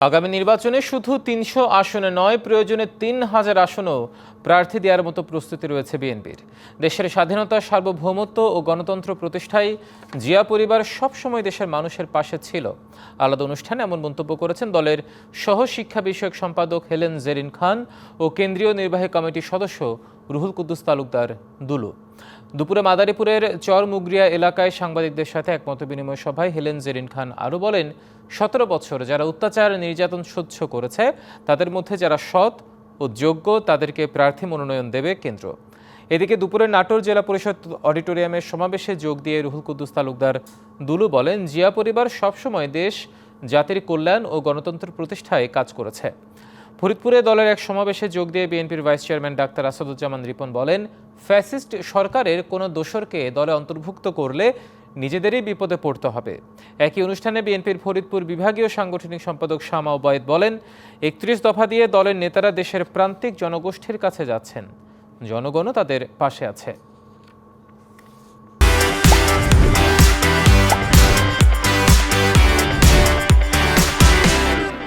আগামী নির্বাচনে শুধু তিনশো আসনে নয়, প্রয়োজনে তিন হাজার আসনও প্রার্থী দেওয়ার মতো প্রস্তুতি রয়েছে বিএনপির। দেশের স্বাধীনতা, সার্বভৌমত্ব ও গণতন্ত্র প্রতিষ্ঠায় জিয়া পরিবার সবসময় দেশের মানুষের পাশে ছিল। আলাদা অনুষ্ঠানে এমন মন্তব্য করেছেন দলের সহ শিক্ষা বিষয়ক সম্পাদক হেলেন জেরিন খান ও কেন্দ্রীয় নির্বাহী কমিটির সদস্য রুহুল কুদ্দুস তালুকদার, দুলু। দুপুরে মাদারীপুরের চরমুগরিয়া এলাকায় সাংবাদিকদের সাথে এক মতবিনিময় সভায় হেলেন জেরিন খান আরও বলেন, সতেরো বছর যারা অত্যাচার, নির্যাতন সহ্য করেছে, তাদের মধ্যে যারা সৎ ও যোগ্য, তাদেরকে প্রার্থী মনোনয়ন দেবে কেন্দ্র। এদিকে দুপুরে নাটোর জেলা পরিষদ অডিটোরিয়ামের সমাবেশে যোগ দিয়ে রুহুল কুদ্দুস তালুকদার, দুলু বলেন, জিয়া পরিবার সবসময় দেশ, জাতির কল্যাণ ও গণতন্ত্র প্রতিষ্ঠায় কাজ করেছে। ফরিদপুরে দলের এক সমাবেশে যোগ দিয়ে বিএনপির vice chairman doctor Asaduzzaman Ripon বলেন, ফ্যাসিস্ট সরকারের কোনো দোসরকে দলে অন্তর্ভুক্ত করলে নিজেদেরই বিপদে পড়তে হবে। একই অনুষ্ঠানে বিএনপির ফরিদপুর বিভাগীয় সাংগঠনিক সম্পাদক শামা ওবায়দ বলেন, একত্রিশ দফা দিয়ে দলের নেতারা দেশের প্রান্তিক জনগোষ্ঠীর কাছে যাচ্ছেন। জনগণও তাদের পাশে আছে।